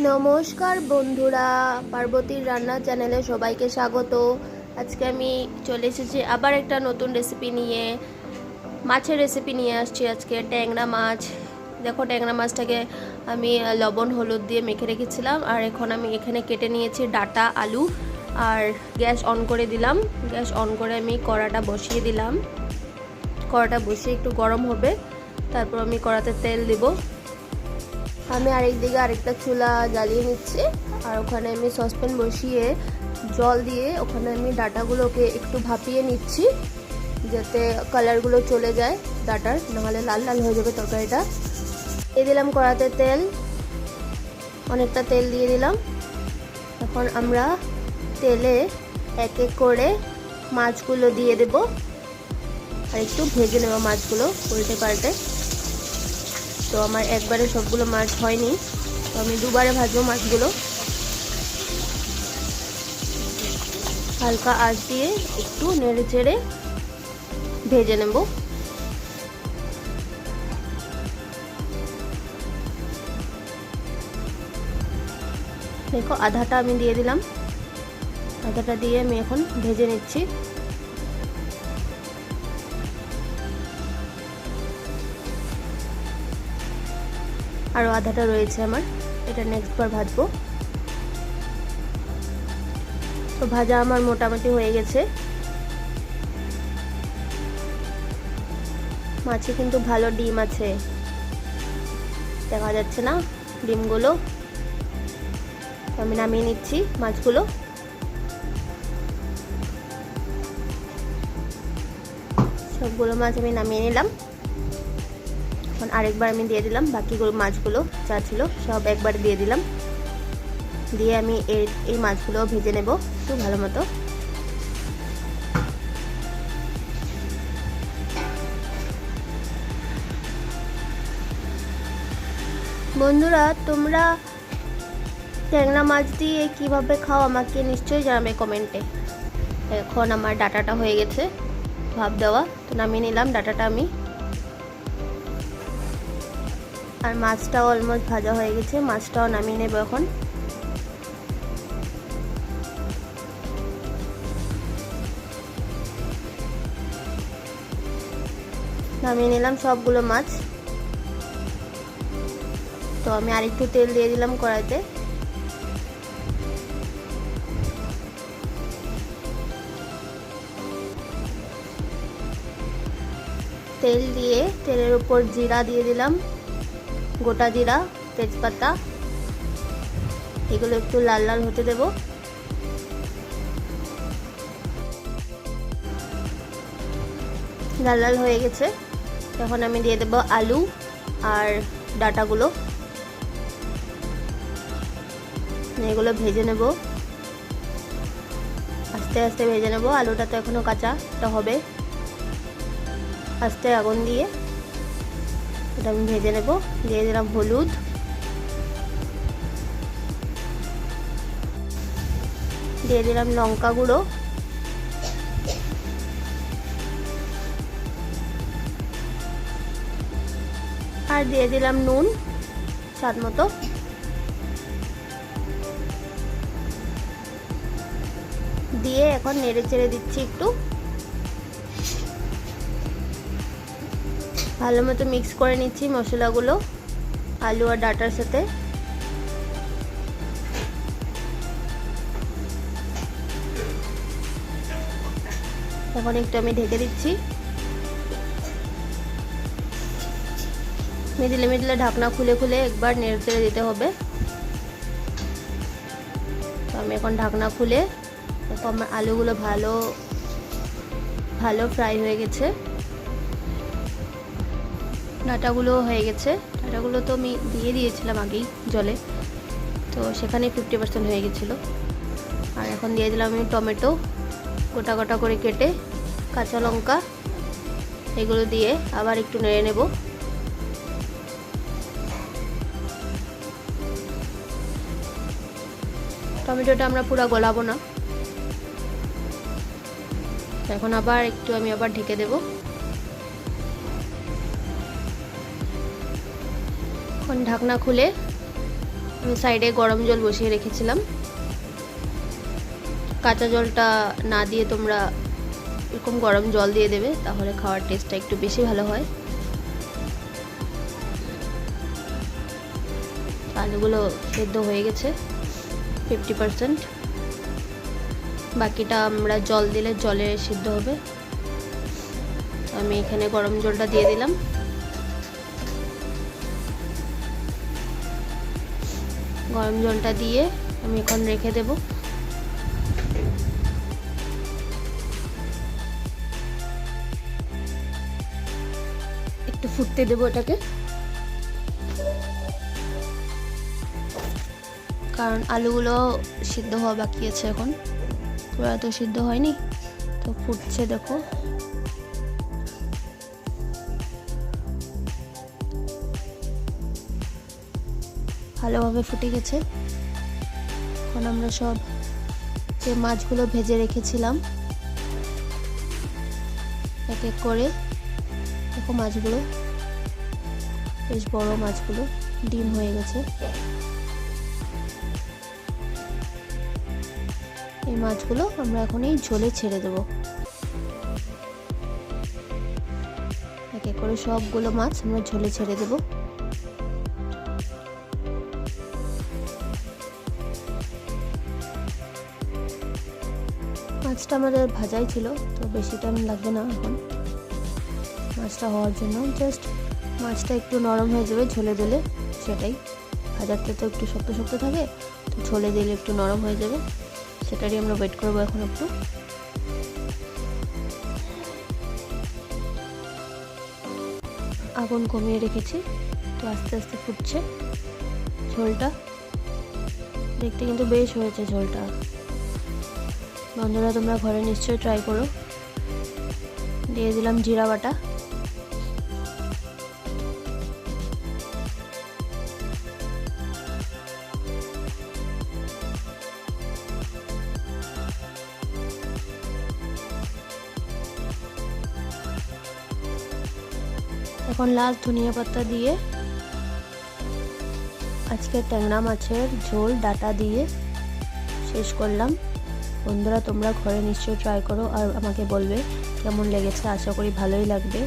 নমস্কার বন্ধুরা, পার্বতীর রান্না চ্যানেলে সবাইকে স্বাগত। আজকে আমি চলে এসেছি আবার একটা নতুন রেসিপি নিয়ে। মাছের রেসিপি নিয়ে আসছি আজকে, ট্যাংরা মাছ। দেখো ট্যাংরা মাছটাকে আমি লবণ, হলুদ দিয়ে মেখে রেখেছিলাম। আর এখন আমি এখানে কেটে নিয়েছি ডাটা, আলু। আর গ্যাস অন করে দিলাম। গ্যাস অন করে আমি কড়াটা বসিয়ে দিলাম। কড়াটা বসিয়ে একটু গরম হবে। তারপর আমি কড়াতে তেল দেবো। আমি আরেক দিকে আরেকটা চুলা জ্বালিয়ে নিচ্ছি। আর ওখানে আমি সসপ্যান বসিয়ে জল দিয়ে ওখানে আমি ডাটাগুলোকে একটু ভাপিয়ে নিচ্ছি, যাতে কালারগুলো চলে যায় ডাটার, নাহলে লাল লাল হয়ে যাবে তরকারিটা। দিয়ে দিলাম কড়াতে তেল, অনেকটা তেল দিয়ে দিলাম। এখন আমরা তেলে এক এক করে মাছগুলো দিয়ে দেব। আর একটু ভেজে নেব মাছগুলো, উল্টে পাল্টে। তো আমার একবারে সবগুলো মাছ হয়নি। তো আমি দুবারে ভাজবো মাছগুলো। হালকা আঁচ দিয়ে একটু নেড়ে চেড়ে ভেজে নেব। দেখো, আধাটা আমি দিয়ে দিলাম। আধাটা দিয়ে আমি এখন ভেজে নিচ্ছি। আরও আধাটা রয়েছে আমার। এটা নেক্সট বার ভাজবো। তো ভাজা আমার মোটামুটি হয়ে গেছে। মাছে কিন্তু ভালো ডিম আছে। দেখা যাচ্ছে না ডিমগুলো। আমি নামিয়ে নিচ্ছি মাছগুলো। সবগুলো মাছ আমি নামিয়ে নিলাম। এখন আরেকবার আমি দিয়ে দিলাম, বাকিগুলো মাছগুলো যা ছিল সব একবার দিয়ে দিলাম। দিয়ে আমি এই এই মাছগুলো ভেজে নেব একটু ভালো মতো। বন্ধুরা, তোমরা ট্যাংরা মাছ দিয়ে কীভাবে খাও আমাকে নিশ্চয়ই জানাবে কমেন্টে। এখন আমার ডাটাটা হয়ে গেছে ভাব দেওয়া। তো নামিয়ে নিলাম, ডাটাটা আমি আর মাছটাও অলমোস্ট ভাজা হয়ে গেছে, মাছটাও নামিয়ে নেব এখন। নামিয়ে নিলাম সবগুলো মাছ। তো আমি আরেকটু তেল দিয়ে দিলাম কড়াইতে। তেল দিয়ে, তেলের উপর জিরা দিয়ে দিলাম। গোটা জিরা, তেজপাতা, এগুলো একটু লাল লাল হতে দেব। লাল লাল হয়ে গেছে। তখন আমি দিয়ে দেব আলু আর ডাটাগুলো। এগুলো ভেজে নেব। আস্তে আস্তে ভেজে নেব। আলুটা তো এখনও কাঁচাটা হবে। আস্তে আগুন দিয়ে। এটা আমি ভেজে নেব। দিয়ে দিলাম হলুদ। দিয়ে দিলাম লঙ্কা গুঁড়ো। আর দিয়ে দিলাম নুন, স্বাদ মতো। দিয়ে এখন নেড়ে চেড়ে দিচ্ছি একটু। ভালো মতো মিক্স করে নিচ্ছি মশলাগুলো, আলু আর ডাটার সাথে। এখন একটু আমি ঢেকে দিচ্ছি। মিডিলে মিডিলে ঢাকনা খুলে খুলে একবার নেড়ে চেড়ে দিতে হবে। তো আমি এখন ঢাকনা খুলে আমার আলুগুলো ভালো ভালো ফ্রাই হয়ে গেছে। ডাটাগুলো হয়ে গেছে। ডাটাগুলো তো আমি দিয়ে দিয়েছিলাম আগেই জলে। তো সেখানে ফিফটি পার্সেন্ট হয়ে গেছিল। আর এখন দিয়ে দিলাম আমি টমেটো। গোটা গোটা করে কেটে কাঁচা লঙ্কা এগুলো দিয়ে আবার একটু নেড়ে নেব। টমেটোটা আমরা পুরো গলাবো না। এখন আবার একটু আমি আবার ঢেকে দেবো। এখন ঢাকনা খুলে আমি সাইডে গরম জল বসিয়ে রেখেছিলাম। কাঁচা জলটা না দিয়ে তোমরা এরকম গরম জল দিয়ে দেবে, তাহলে খাওয়ার টেস্টটা একটু বেশি ভালো হয়। আলুগুলো সেদ্ধ হয়ে গেছে ফিফটি পারসেন্ট বাকিটা আমরা জল দিলে জলে সিদ্ধ হবে। আমি এখানে গরম জলটা দিয়ে দিলাম। গরম জলটা দিয়ে আমি এখন রেখে দেব। একটু ফুটতে দেবো এটাকে। কারণ আলুগুলো সিদ্ধ হওয়া বাকি আছে এখন। পুরো তো সিদ্ধ হয়নি, তো ফুটছে দেখো। ভালোভাবে ফুটে গেছে। এখন আমরা সব যে মাছগুলো ভেজে রেখেছিলাম, এক এক করে দেখো মাছগুলো, বেশ বড় মাছগুলো, ডিম হয়ে গেছে। এই মাছগুলো আমরা এখন এই ঝোলে ছেড়ে দেবো। এক এক করে সবগুলো মাছ আমরা ঝোলে ছেড়ে দেবো। মাছটা আমাদের ভাজাই ছিল, তো বেশি টাইম লাগবে না এখন। মাছটা হওয়ার জন্য জাস্ট মাছটা একটু নরম হয়ে যাবে, ঝোলে দিলে সেটাই। ভাজারটা তো একটু শক্ত শক্ত থাকে, তো ঝোলে দিলে একটু নরম হয়ে যাবে। সেটারই আমরা ওয়েট করব এখন একটু। আগুন কমিয়ে রেখেছি, তো আস্তে আস্তে ফুটছে ঝোলটা। দেখতে কিন্তু বেশ হয়েছে ঝোলটা। বন্ধুরা, তোমরা ঘরে নিশ্চয়ই ট্রাই করো। দিয়ে দিলাম জিরা বাটা। এখন লাস্ট ধনিয়া পাতা দিয়ে আজকে ট্যাংরা মাছের ঝোল, ডাটা দিয়ে শেষ করলাম। বন্ধুরা, তোমরা ঘরে নিশ্চয়ই ট্রাই করো আর আমাকে বলবে কেমন লেগেছে। আশা করি ভালোই লাগবে।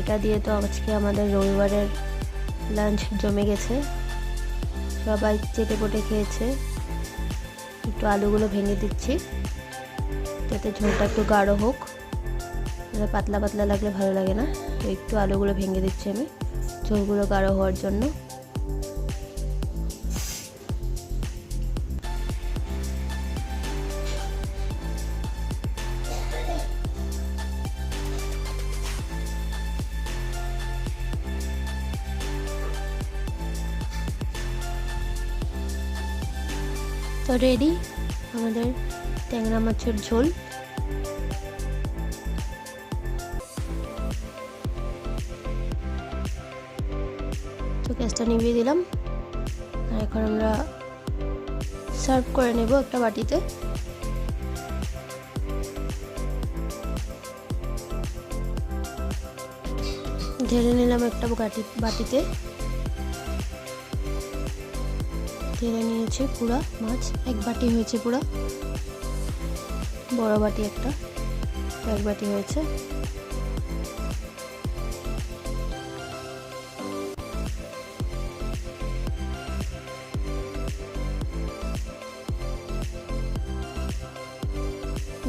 এটা দিয়ে তো আজকে আমাদের রবিবারের লাঞ্চ জমে গেছে। সবাই চেটে পটে খেয়েছে। একটু আলুগুলো ভেঙে দিচ্ছি, যাতে ঝোলটা একটু গাঢ় হোক। পাতলা পাতলা লাগলে ভালো লাগে না। তো একটু আলুগুলো ভেঙে দিচ্ছি আমি, ঝোলগুলো গাঢ় হওয়ার জন্য। তো রেডি আমাদের ট্যাংরা মাছের ঝোল। তো গ্যাসটা নিভিয়ে দিলাম। আর এখন আমরা সার্ভ করে নেব একটা বাটিতে। ঢেলে নিলাম একটা বাটি বাটিতে। ঢেলে নিয়েছি পুরা মাছ, এক বাটি হয়েছে পুরা। বড় বাটি একটা এক বাটি হয়েছে।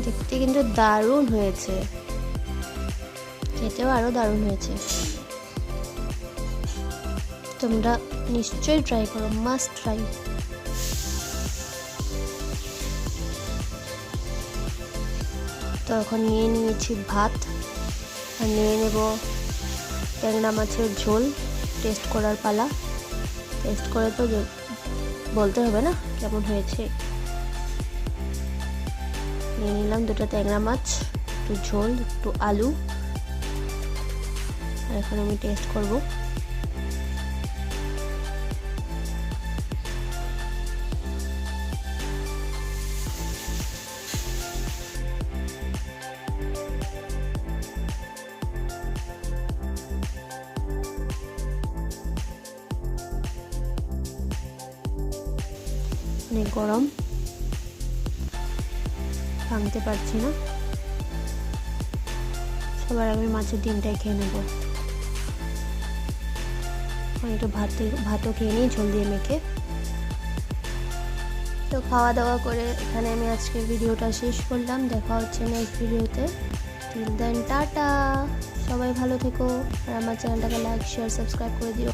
দেখতে কিন্তু দারুণ হয়েছে। খেতেও আরও দারুণ হয়েছে। তোমরা নিশ্চয়ই ট্রাই করো মাস্ট ট্রাই তো এখন নিয়ে নিয়েছি ভাত, আর নিয়ে নেব ট্যাংরা মাছের ঝোল টেস্ট করার পালা। টেস্ট করে তো বলতে হবে না কেমন হয়েছে। নিয়ে নিলাম দুটো ট্যাংরা মাছ, একটু ঝোল, একটু আলু। এখন আমি টেস্ট করব। অনেক গরম। ভাঙতে পারছি না। সবার আগে মাছের ডিমটাই খেয়ে নেব। একটু ভাত ভাতও খেয়ে নিই, ঝোল দিয়ে মেখে। তো খাওয়া দাওয়া করে এখানে আমি আজকের ভিডিওটা শেষ করলাম। দেখা হচ্ছে নেক্সট ভিডিওতে। টিল দেন টাটা! সবাই ভালো থেকো। আর আমার চ্যানেলটাকে লাইক শেয়ার সাবস্ক্রাইব করে দিও।